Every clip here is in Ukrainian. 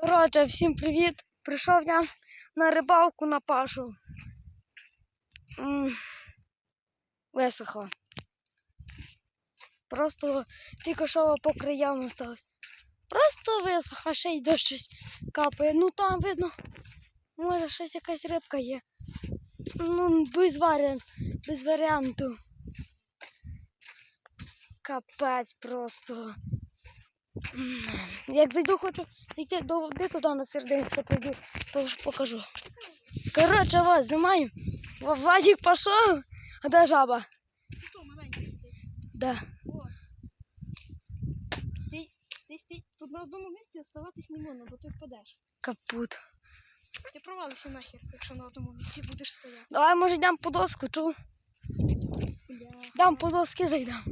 Коротше, всім привіт! Прийшов я на рибалку на пашу. Висохло. Просто тільки що по краям осталось. Просто висохло, ще й дощ щось капає. Ну там видно, може щось якась рибка є. Ну, без варіант, без варіанту. Капець просто. Як зайду, хочу йти до води туди на середину, якщо прийду, то покажу. Коротше, вас знімаю. Владик пішов, а де жаба? Хто маленький сидить? Да. Стій, стій, стій. Тут на одному місці оставатись не можна, бо ти впадеш. Капут. Ти провалишся нахер, якщо на одному місці будеш стояти. Давай, може, йдемо по доску, чу? Дам по доски зайдемо.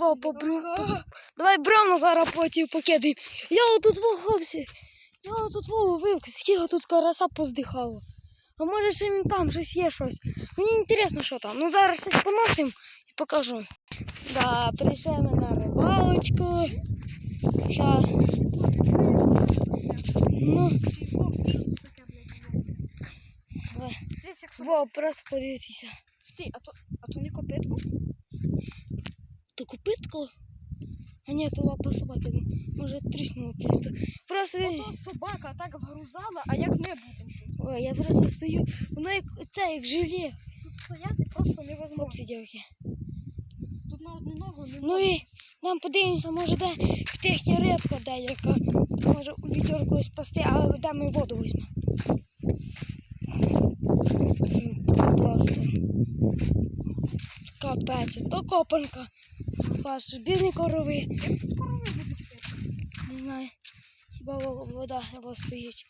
Во, по брю... по- Давай бревна зараз потім покидаємо. Я отут во хлопці. Я отут во вивк, скільки тут караса поздихало. А може ще він там щось є щось. Мені цікаво, що там. Ну зараз щось поносимо і покажу. Да, прийшли ми на рибалочку. Ща. Ну. Во, просто подивіться. Стій, а то, а то не копитку? То? А ні, то лапа собаки. ну, Може тріснуло просто. Просто Ото собака так вгрузала, а як ми будемо тут? Ой, я просто стою. Воно як це, як желе. Тут стояти просто невозможно. Хлопці, дівки. Тут на одну ногу не Ну і нам подивимося, може де в тих є рибка деяка. Може у вітерку спасти, але де ми воду візьмемо. Просто. Капець, то копанка. Ваш бідні корови. Не знаю. Хіба вода або стоїть.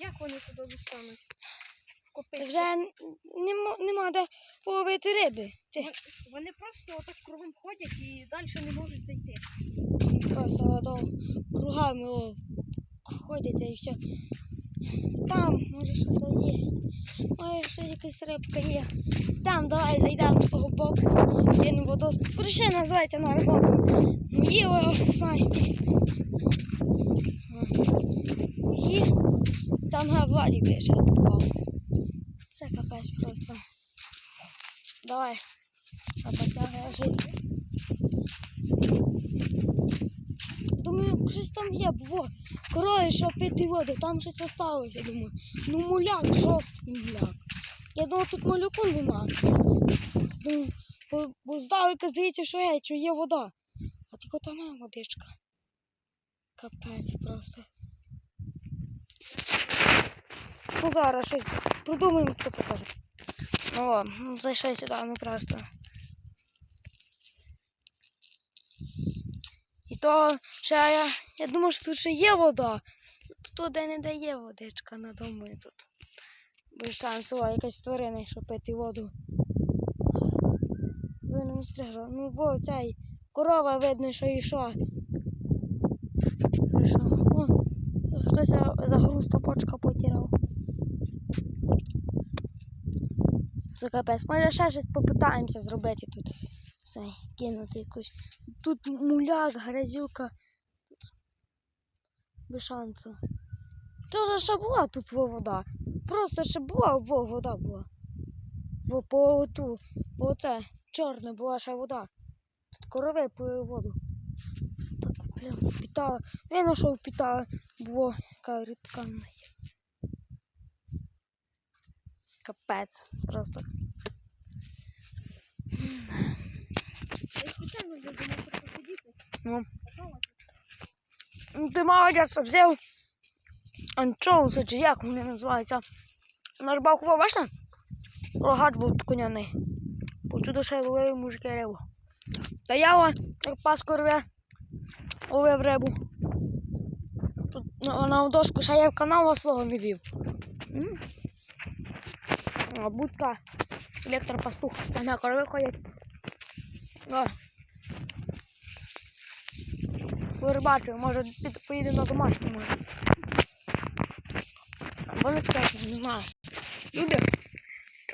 Як вони туди достануть? Та вже нема, нема де половити риби. Ти Вони просто отак кругом ходять і далі не можуть зайти. просто ото кругами о, ходять і все. Там, може, щось там є. Може, щось якась рибка є. Там, давай зайдемо з того боку. Кинемо воду. Прийшли, називається на рибалку. Є снасті. І там Владик де попав. Це капець просто. Давай. Потягай жити. Думаю, щось там є, бо корови, що пити воду, там щось осталося, думаю. Ну муляк, жорсткий муляк. Я думав, тут малюку нема. Ну, бо, бо здалека здається, що геть, що є вода. А тільки там є водичка. Капець просто. Ну зараз щось придумаємо, що покажу. Ну, зайшли сюди, ну просто. І то ще я, я думаю, що тут ще є вода. Тут де не дає водичка, на думаю тут. Без шансу, а якась тварина, що пити воду. Видно, не стригла. Ну, бо цей корова видно, що йшла. Що? О, хтось за- загруз топочка потірав. Це капець. Може ще щось попитаємося зробити тут. Цей, кинути якусь. Тут муляк, грязюка. Без шансу. Вчора ще була тут во вода. Просто ще була во вода була. Во по ту, по це чорне була ще вода. Тут корови пили воду. Так прям впітала. Я знайшов впітала, було яка рідка. Капець. Просто. Ну. Ну, ти молодець, взяв анчоуси, чи як вони називаються. На рибалку, бачите? Рогач був коняний. Почуду, що ловили мужики рибу. Та я о, як паску рве, ловив рибу. Тут на, на доску ще я в канала свого не вів. А будка, електропастух, там як корови ходять. О. Вирбачив, може поїде на домашню може. Теж не знаю. Люди,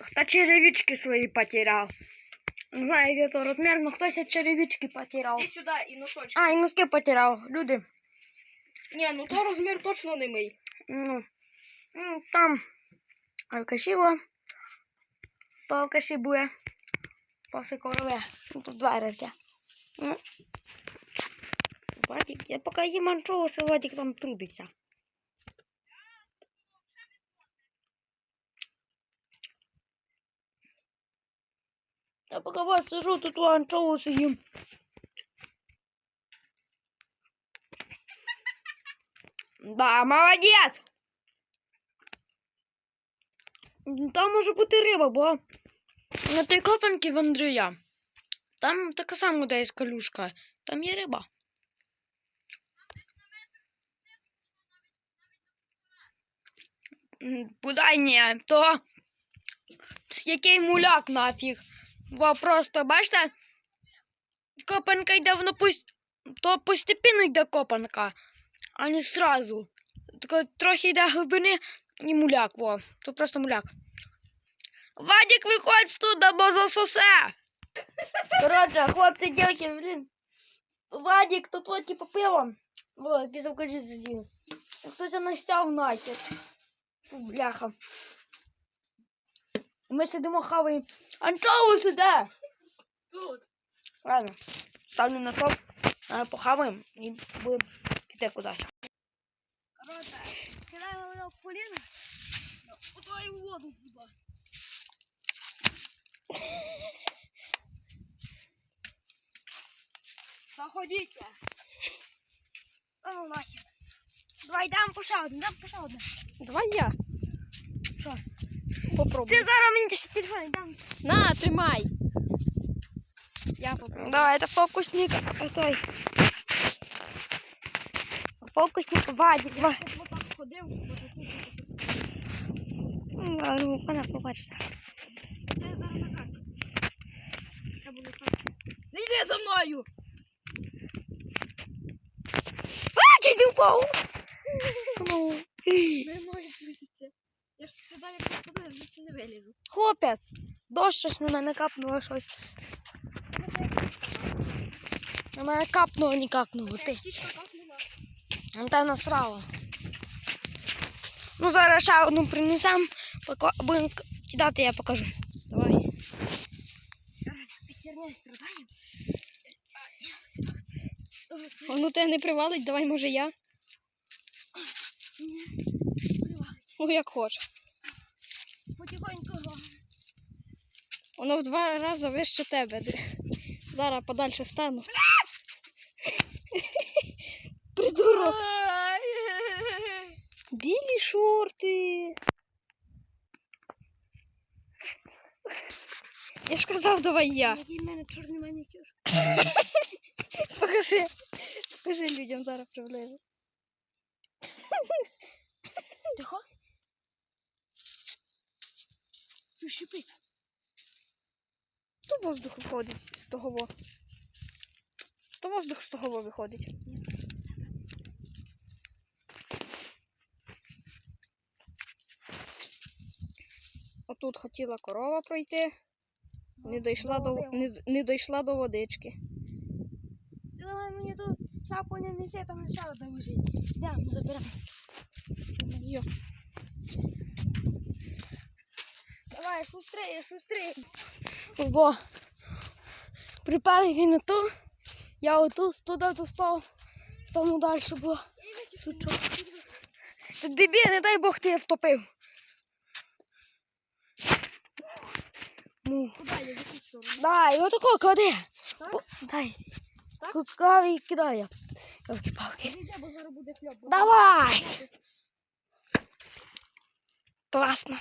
хто черевички свої потеряв. Не знаю, де то розмір, но хтось черевички потеряв. Іди сюди і носочки. А, і носки потеряв. Люди. Ні, ну то розмір точно не мій. Ну, ну там алкашіло, то алкаші буде після корове. Ну, тут два рядки. Ну, Вадик, я поки їм анчоуси, Вадик там трудиться. Я поки вас сижу, тут анчоуси їм. Да, молодець! М, Там може бути риба, бо на той копанки в Андрія. Там така сама десь калюшка. Там є риба. Бодай ні, то який муляк нафіг. Бо просто, бачите, копанка йде воно пусть, то постепенно йде копанка, а не сразу. Тако трохи йде глибини і муляк, во. То просто муляк. Вадик, виходь туди, бо засосе. Коротше, хлопці, дівки, блін. Вадик, тут от типу пиво. Во, після кажи задів. Хтось настяв нахер. Бляха. Ми сидимо хаваємо. Анчоуси де? Тут. Ладно, ставлю на стоп, а, похаваємо і будемо піти кудись. Коротше, кидаємо воно в. Ото і воду туди. Заходіть. А ну нахер. Давай дам по ще дам по один. Давай я. Що? Попробуй. Ти зараз мені ще телефон дам. На, тримай. Я попробую. Давай, это фокусник. а Той. Фокусник Вадик. Вот так ходив, от тут. Ну, ну, понятно, бачите. Це зараз на карту. Це буде так. Не йди за мною! А, чуть не упав. Ну. Не я звідси не вилізу. Хлопець, дощ щось на мене капнуло щось. На мене капнуло, не капнуло. Ти. Кішка капнула. Ну, Та. Ну, зараз ще одну принесемо, будемо кидати, я покажу. Давай. Херня страдає. Ну тебе не привалить, давай може я. Ну як хочеш. Потихоньку. Воно в два рази вище тебе. Зараз подальше стану. Придурок. Білі шорти. Я ж казав, давай я. Який в мене чорний манікюр. Покажи. Покажи людям зараз приблизно. Тихо. Що шипить? То воздух виходить з того. во. То воздух з того во виходить. Отут хотіла корова пройти, не дійшла до, не, не дійшла до водички. Давай мені тут шапку не несе, там одна лежить. Йдемо, заберемо. Йо. Давай, шустрее, шустрее. Бо припали він на ту, я оту туди достав, саму далі було. Сучок. Ти дебі, не дай Бог ти я втопив. Ну, Куди я в сторону? дай, отако клади. Так? Бо- Дай. Так? Кукаві і кидає. Йолки-палки. Йде, бо зараз буде хліб. Давай! Класно.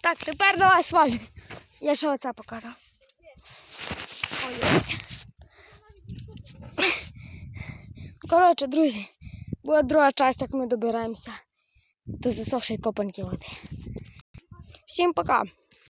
Так, тепер давай свалю. Я ще оце показав. Коротше, друзі, буде друга частина, як ми добираємося до засохшої копанки води. Всім пока.